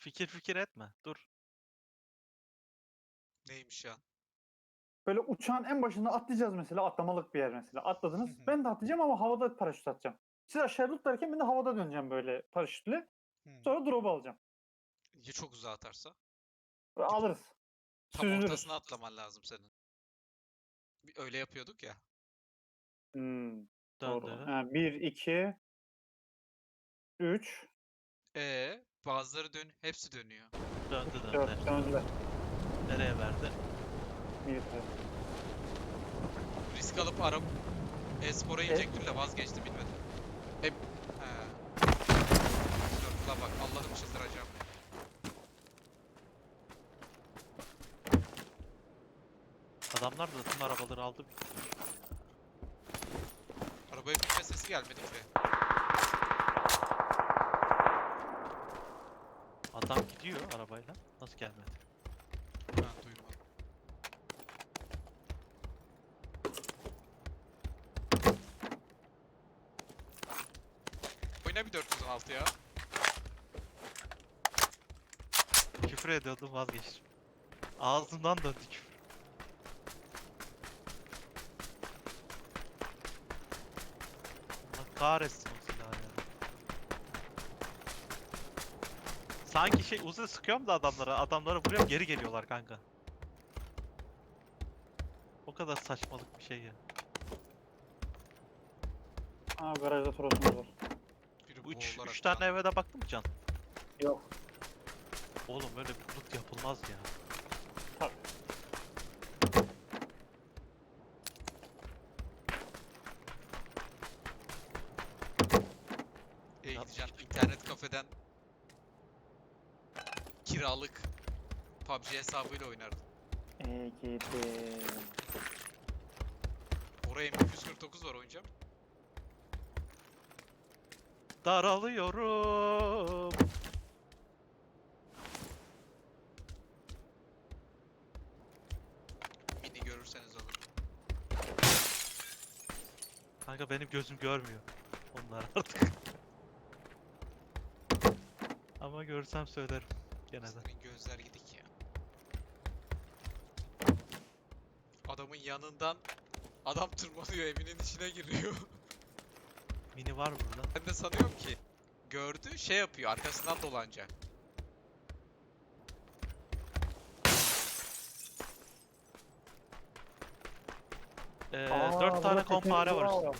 Fikir fikir etme. Dur. Neymiş ya? Böyle uçağın en başında atlayacağız mesela. Atlamalık bir yer mesela. Atladınız. Hı hı. ben de atlayacağım ama havada paraşüt atacağım. Siz aşağıya tutlarken ben de havada döneceğim böyle paraşütle. Hmm. Sonra drop alacağım. Ya çok uzağa atarsa? Ve alırız. Tam Süzülürüz. ortasına atlaman lazım senin. Bir Öyle yapıyorduk ya. Hmm, doğru. Döndü. Ha, bir, iki, üç, Ee, bazıları dön, hepsi dönüyor. Döndü döndü. dört. Döndüler. Nereye verdi? Militer. Risk alıp araba e-spora E- inecektim de vazgeçtim bilmedim. Hep he. Dur, la bak Allah'ım çıldıracağım. Adamlar da tüm arabaları aldı. Arabaya binme sesi gelmedi ki. Gidiyor arabayla. Nasıl gelmedi? Ben duymadım. Oyna bir 406 ya. Küfür ediyordum vazgeçtim. Ağzından döndü küfür. Allah kahretsin o silahı ya. Sanki şey uzun sıkıyorum da adamlara. Adamlara vuruyorum geri geliyorlar kanka. O kadar saçmalık bir şey ya. Aa garajda torosumuz var. Biri 3 boğularak 3 tane eve de baktın mı Can? Yok. Oğlum böyle bir loot yapılmaz ya. Tabii. E Ya- gideceğim internet kafeden kiralık PUBG hesabıyla oynardım. Gidi. Oraya M249 var oynayacağım. Daralıyorum. Mini görürseniz olur. Kanka benim gözüm görmüyor. Onlar artık. Ama görsem söylerim. Gene de. Senin gözler gidik ya. Adamın yanından adam tırmanıyor evinin içine giriyor. Mini var burada. ben de sanıyorum ki gördü şey yapıyor arkasından dolanacak. Ee, Aa, 4 burada tane teknemiz kompare var üstünde.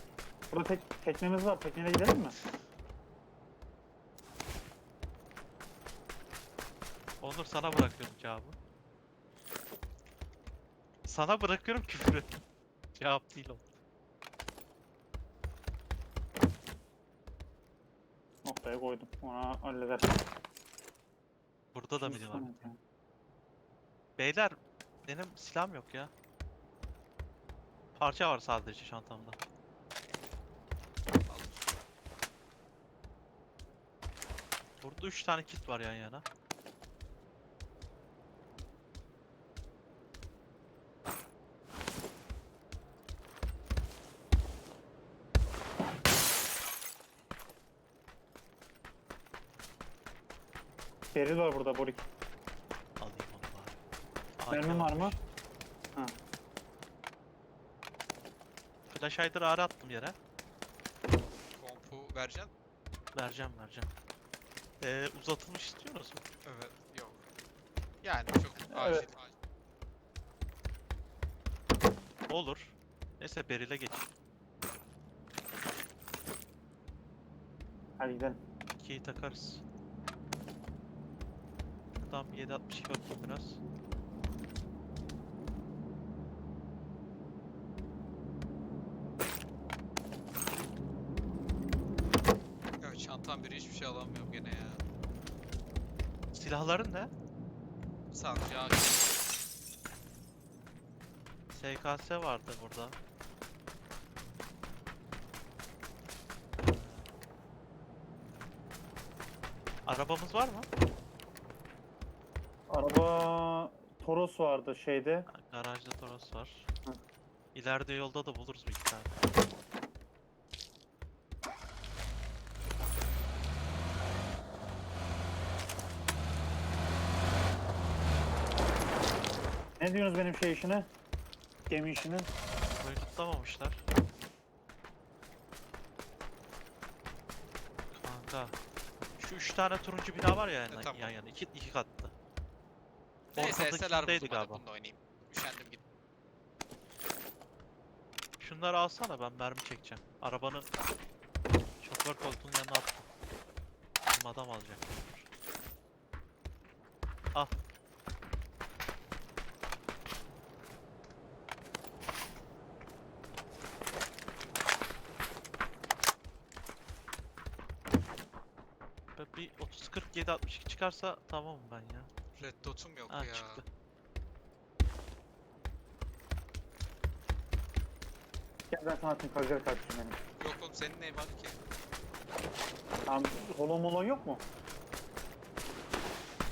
Burada tek, teknemiz var. Tekneyle gidelim mi? Onur sana bırakıyorum cevabı. Sana bırakıyorum küfürü. Cevap değil o. Noktaya koydum. Ona halleder. Burada da mini var. Beyler benim silahım yok ya. Parça var sadece çantamda. Burada 3 tane kit var yan yana. Beril var burada Borik. Alayım onu bari. Mermin var mı? varmış. Flash hider ağrı attım yere. Kompu vereceksin? Vereceğim vereceğim. Ee, uzatılmış istiyorsunuz mu? Evet. Yok. Yani çok acil. Evet. Olur. Neyse Beril'e geç. Hadi gidelim. 2'yi takarız. Tamam 762 bakayım biraz. Evet çantam biri hiçbir şey alamıyorum gene ya. Silahların ne? Sancağı SKS vardı burada. Arabamız var mı? Araba Toros vardı şeyde. Garajda Toros var. Hı. İleride yolda da buluruz bir tane. Ne diyorsunuz benim şey işine? Gemi işine? Burayı tutlamamışlar. Kanka. Şu üç tane turuncu bina var ya e, yan, E, tamam. yan yana. İki, iki katlı. Neyse Ortadaki SLR kimdeydi buldum hadi galiba? bununla oynayayım. Üşendim git. Şunları alsana ben mermi çekeceğim. Arabanın şoför koltuğunun yanına attım. Bizim adam alacak. Al. Bir 30 47 62 çıkarsa tamamım ben ya. Red dot'um yok Ha ya. çıktı. Gel ben sana atayım karaca kardeşim benim. Yok oğlum senin ne var ki? Tamam holon molon yok mu?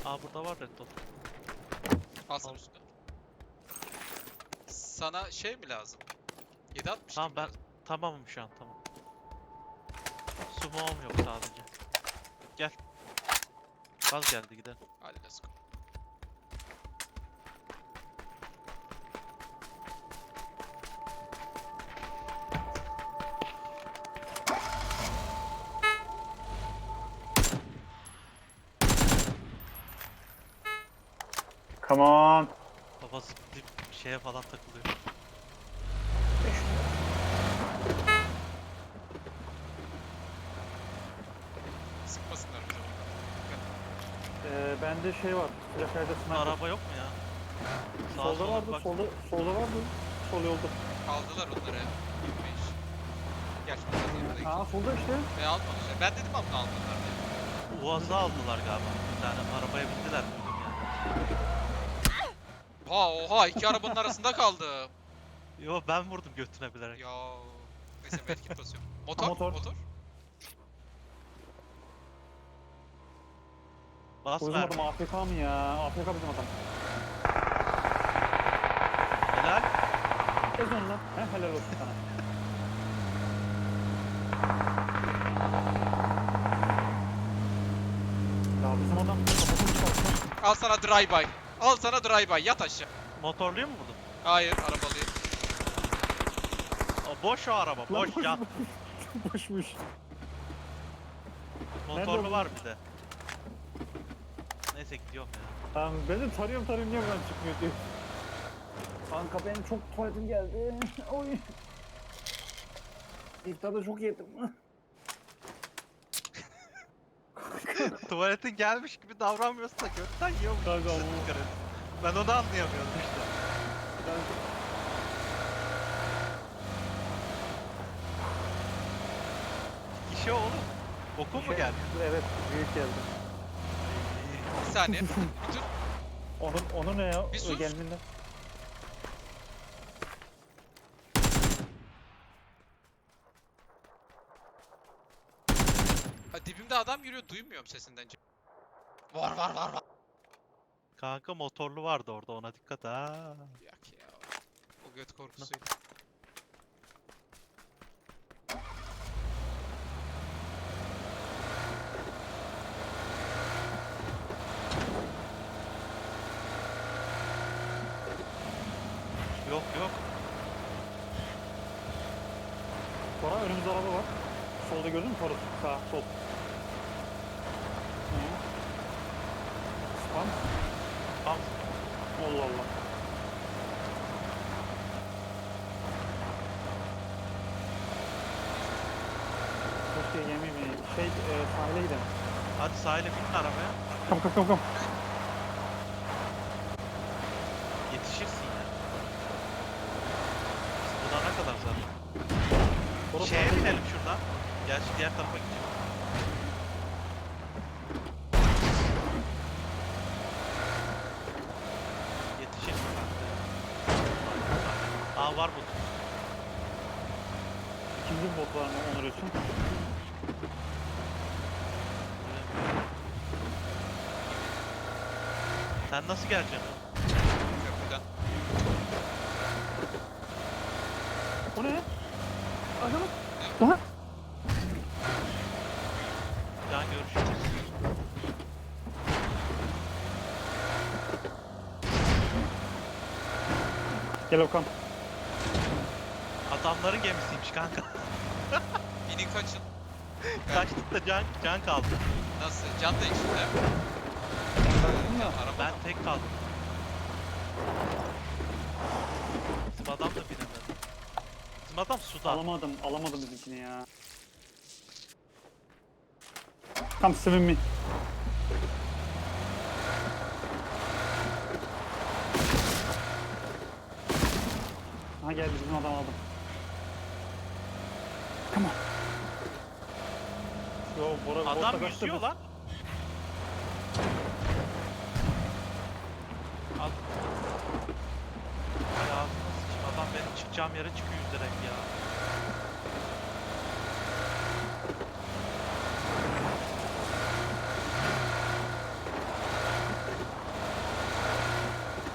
Aa burada var red dot. Al sana Al. üstüne. Sana şey mi lazım? 760 Tamam ben lazım? tamamım şu an tamam. Sumo'm yok sadece. Gel. Gaz geldi gidelim. On. Babası dip şeye falan takılıyor. Sıkmasınlar bize. Ee, bende şey var. Plakayda sniper. araba yok mu ya? Sağa Solda sola vardı, bak. solda, solda vardı. Sol yolda. Aldılar onları. 25. Gerçi biraz yanında Aa solda işte. Ve almamışlar. Ben dedim ama almadılar diye. Uaz'ı aldılar galiba. Bir tane arabaya bindiler. Oha oha iki arabanın arasında kaldı. Yo ben vurdum götüne bilerek. Ya. Neyse medkit basıyorum. Motor, motor. motor. Bas Bu bizim ver. adam AFK mı ya? AFK bizim adam. Helal. Ez onu lan. He, helal olsun sana. Ya bizim adam kafasını çıkarttı. Al sana drive-by. Al sana drive-by. Yat aşağı. Motorluyu mu vurdun? Hayır arabalıyı. O boş o araba. Lan Boş yat. Boşmuş. Motorlu bu? var bir de. Neyse gidiyorum ya. Tamam ben de tarıyorum tarıyorum niye buradan çıkmıyor diyor. Kanka benim çok tuvaletim geldi. Oy. İftarda çok yedim. Tuvaletin gelmiş gibi davranmıyorsun da gökten yiyormuş. Kanka Sen bu-. Ben onu anlayamıyorum işte. İşe oğlum. Okul mu geldi? Evet büyük geldi. Bir saniye. Bir dur. Onun, onu ne ya? Bir sus. Geldiğinde. Ha, dibimde adam yürüyor. Duymuyorum sesinden. Var var var var. Kanka motorlu vardı orada ona dikkat ha. Yak ya. O göt korkusuydu. Yok yok. Sonra önümüzde araba var. Solda gördün mü Torus? Sağ, sol. Hı. Spam. Tam Allah Allah. Keşke yemeği mi? Şey, e, sahile gidelim. hadi sahile binin arabaya. Kom kom kom kom. Yetişirsin ya. Biz Buna ne kadar zaten? Torus Şeye sahile gidelim. binelim şuradan. Gerçi diğer tarafa gideceğim. Yetişirsin kanka. Aa var bu. İkinci bir bot var mı Onur için? Sen nasıl geleceksin? Köprüden. O ne? Acaba? Daha? Can görüşürüz. Gel Okan. Adamların gemisiymiş kanka. İnin kaçın. Kaçtık da can, can kaldı. Nasıl? Can da içinde. Ben tek kaldım. Bizim adam da binemedi. Bizim adam suda. Alamadım, alamadım bizimkini ya. Come swim me. Ha geldi bizim adam aldım. Come on. Yo, Bora, Adam yüzüyor lan. Çıkacağım yere çıkıyor yüzerek ya.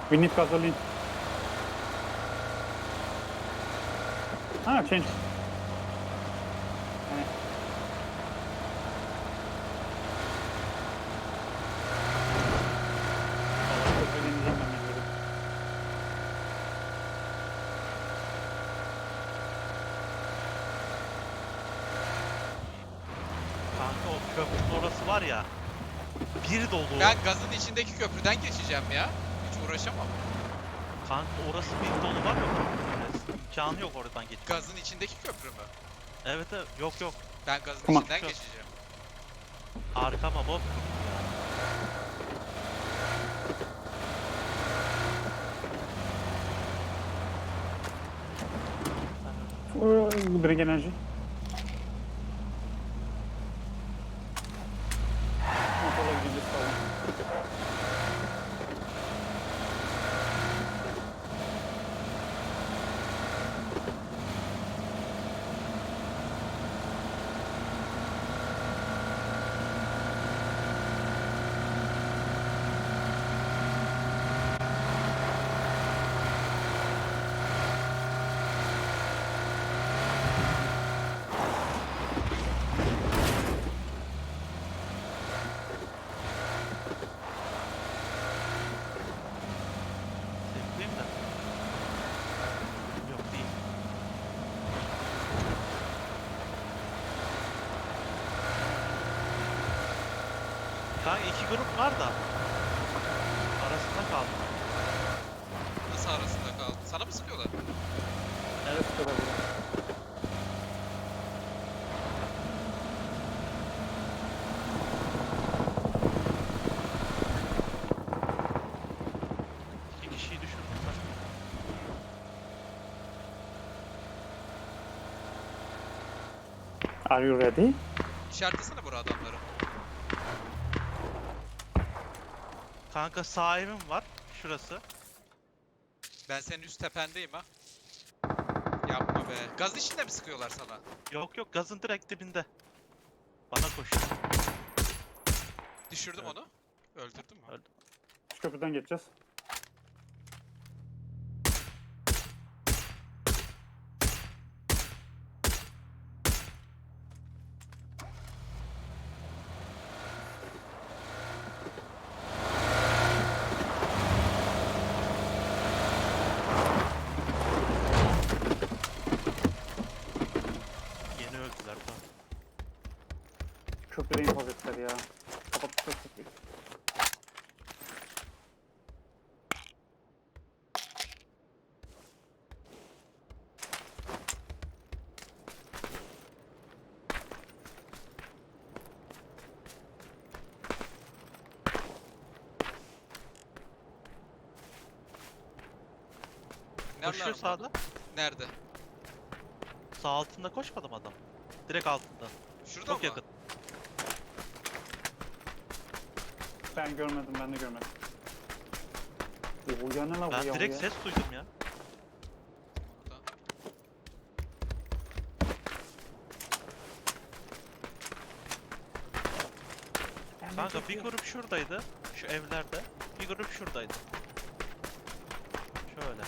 We need gasoline. Ha change. Yani. Vallahi çok öğreneceğim ben mecburen. Kanka o köprünün orası var ya. Bir dolu. Ben gazın içindeki köprüden geçeceğim ya. Hiç uğraşamam. Kanka orası bir dolu var ya. köprünün. İmkanı yok oradan geçmek. Gazın içindeki köprü mü? Evet evet. Yok yok. Ben gazın Tamam. içinden Yok. geçeceğim. Arkama bot. Oo, Drink enerji. Motorla gideceğiz falan. Sevdiğim de. Yok değil. Kanka iki grup var da. Arasında kaldım. Nasıl arasında kaldı? Sana mı sıkıyorlar? Evet, kadar. İki kişiyi düşürdüm ben. Are you ready? İşaretlesene Kanka sağ evim var. Şurası. Ben senin üst tependeyim ha. Yapma be. Gaz içinde mi sıkıyorlar sana? Yok yok gazın direkt dibinde. Bana koşuyor. Düşürdüm Evet. onu. Öldürdün mü? Öldü. Şu köprüden geçeceğiz. Nerede Koşuyor araba? sağda. Nerede? Sağ altında koşmadım adam. Direkt altında. Şurada Çok mı? yakın. Ben görmedim, ben de görmedim. Bu ya ne bu Ben ya? direkt ya? ses duydum ya. Ben Kanka bir grup şuradaydı. Şu evlerde. Bir grup şuradaydı. Şöyle.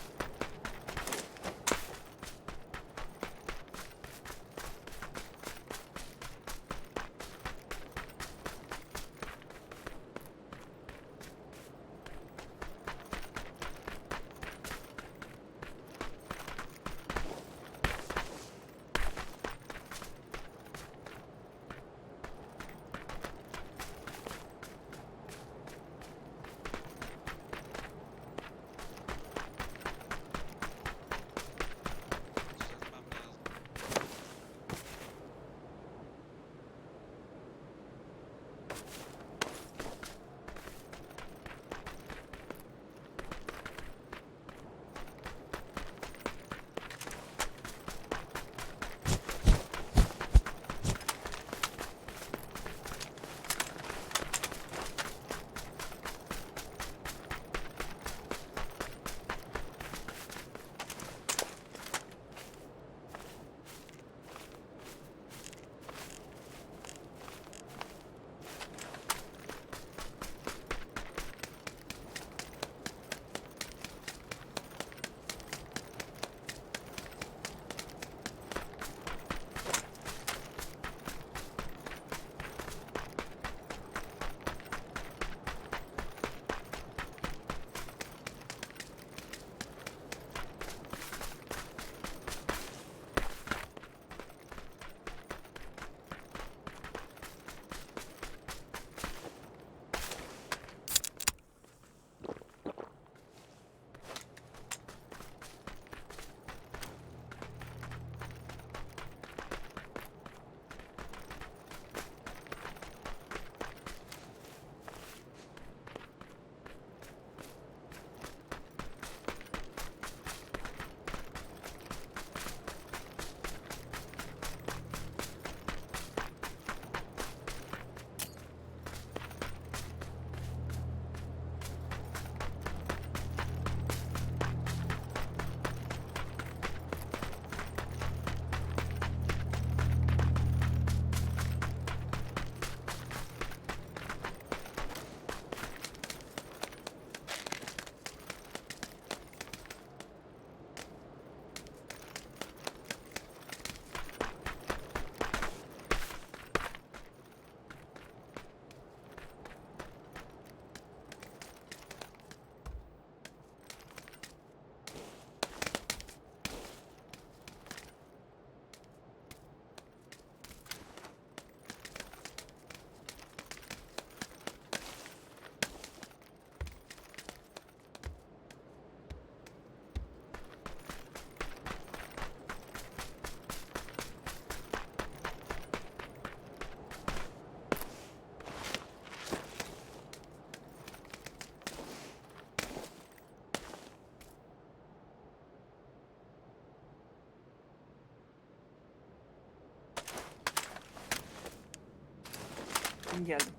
Geldim.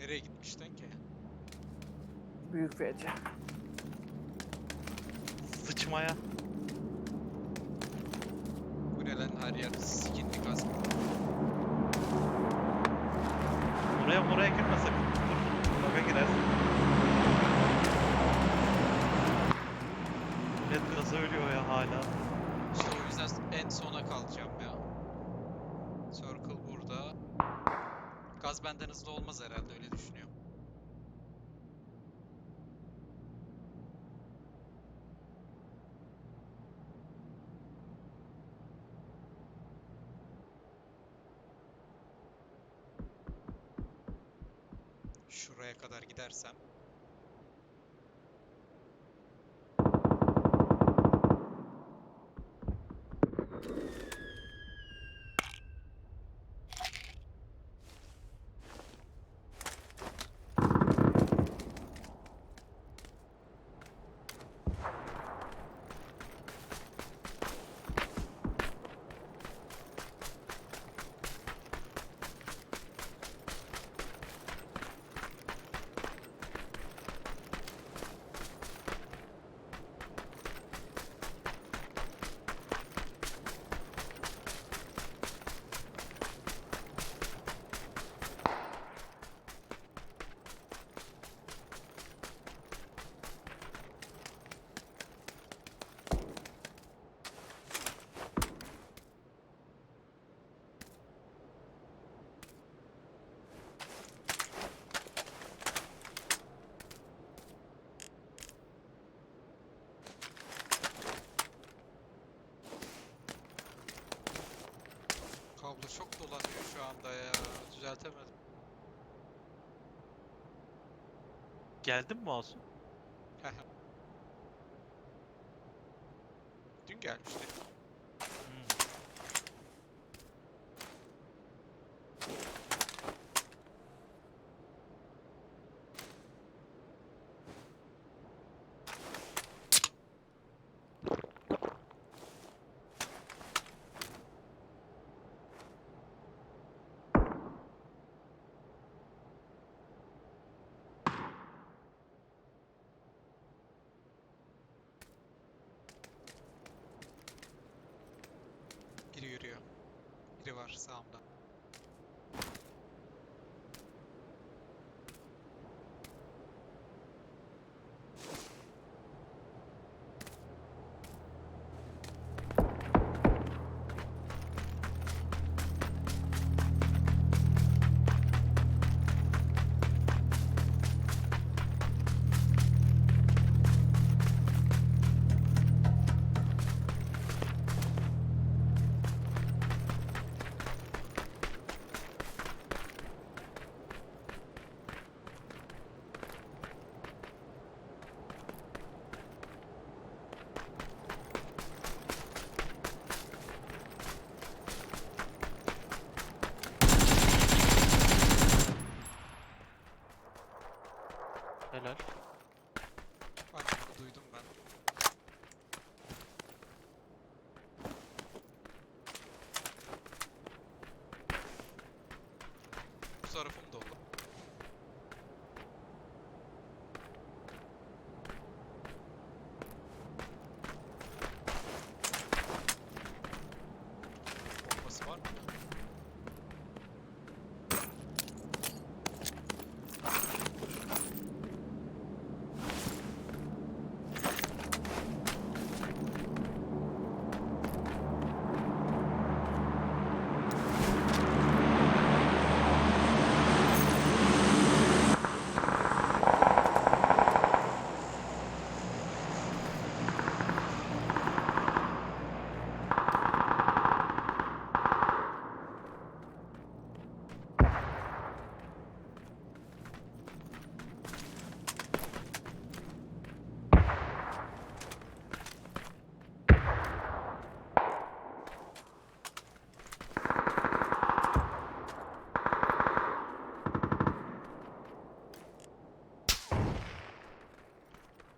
Nereye gitmiştin ki? Büyük feci. Sıçmaya. Bu ne lan her yer skinli kask. Oraya oraya girme sakın. Dur. Baka girersin. Millet gazı ölüyor ya hala. İşte o yüzden en sona kalacağım ya. Circle burada. Gaz benden hızlı olmaz herhalde öyle düşünüyorum. Şuraya kadar gidersem kablo çok dolanıyor şu anda ya. Düzeltemedim. Geldin mi Asu? Dün gelmişti. Hmm. Biri yürüyor. Biri var sağımda.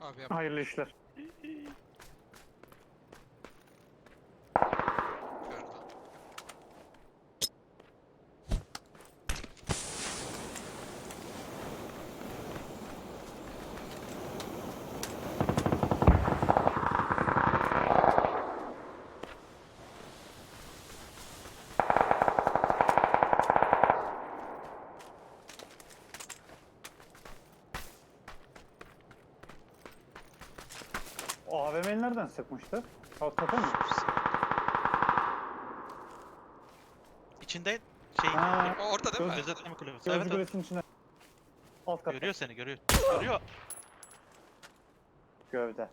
Abi yap. Hayırlı işler. Nereden sıkmıştı? Alt kata mı? İçinde şey Ha, O orada değil mi? Göz- gözetleme kulübesi. Gözcü Evet, evet. kulesinin içine. Alt katta. Görüyor seni görüyor. Görüyor. Gövde.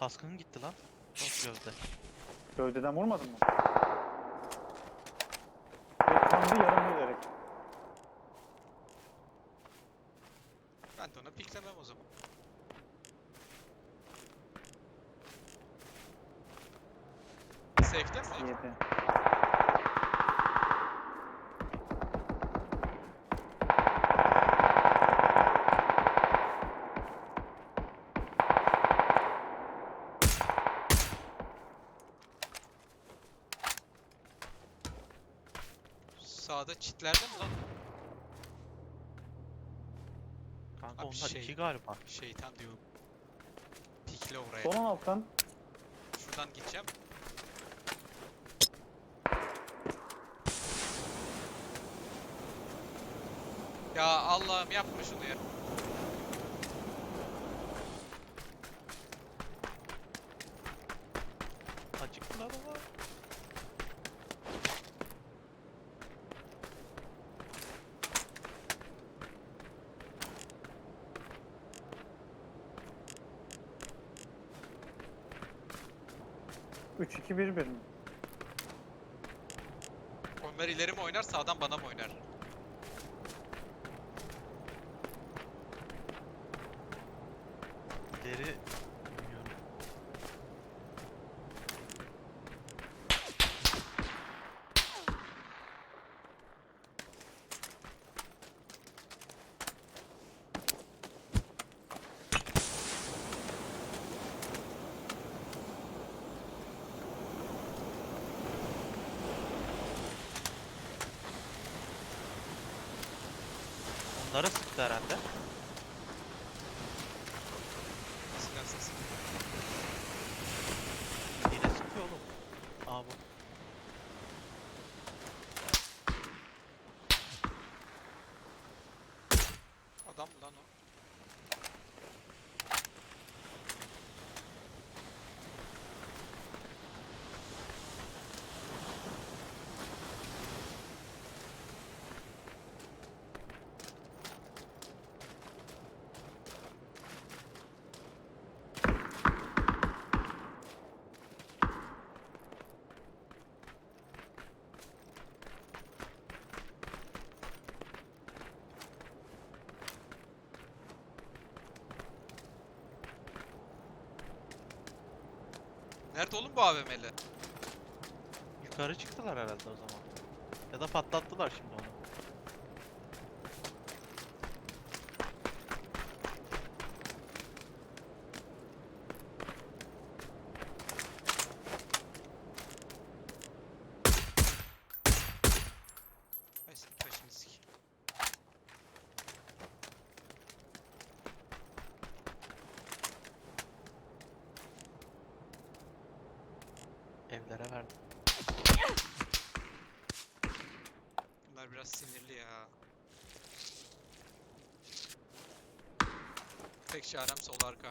Kaskın gitti lan. Çok gövde. Gövdeden vurmadın mı? Kandı yarım Sağda çitlerde mi lan? Kanka Abi onlar şey- iki galiba. Şeytan diyor. Pikle oraya. Son alttan. Şuradan gideceğim. Ya Allah'ım yapma şunu ya. 3-2-1-1? Ömer ileri mi oynar sağdan bana mı oynar? Onlara sıktı herhalde. Silah sesi. Yine sıkıyor oğlum. Aa bu. Adam mı lan o? Nerede oğlum bu AVM'li? Yukarı çıktılar herhalde o zaman. Ya da patlattılar şimdi onu. Ay senin başını sikeyim. Evlere verdim. Bunlar biraz sinirli ya. Tek çarem sol arka.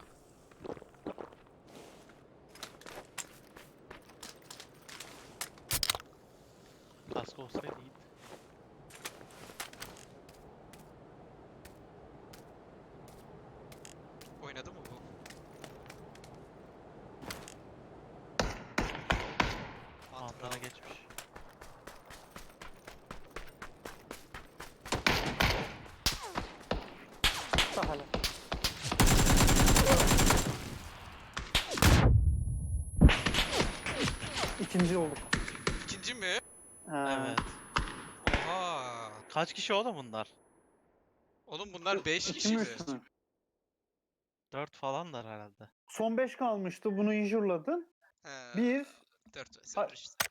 Kask olsaydı iyiydi. Oynadı mı bu? Mantara Mantıklı. geçmiş. Sağ hala. İkinci olduk. İkinci mi? Ha, Evet. Oha. Kaç kişi oğlum bunlar? Oğlum bunlar 5 iki mi, kişiydi. mü? 4 falanlar herhalde. Son 5 kalmıştı. Bunu injurladın. He, Bir. 4 Ha- işte.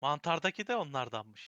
Mantardaki de onlardanmış.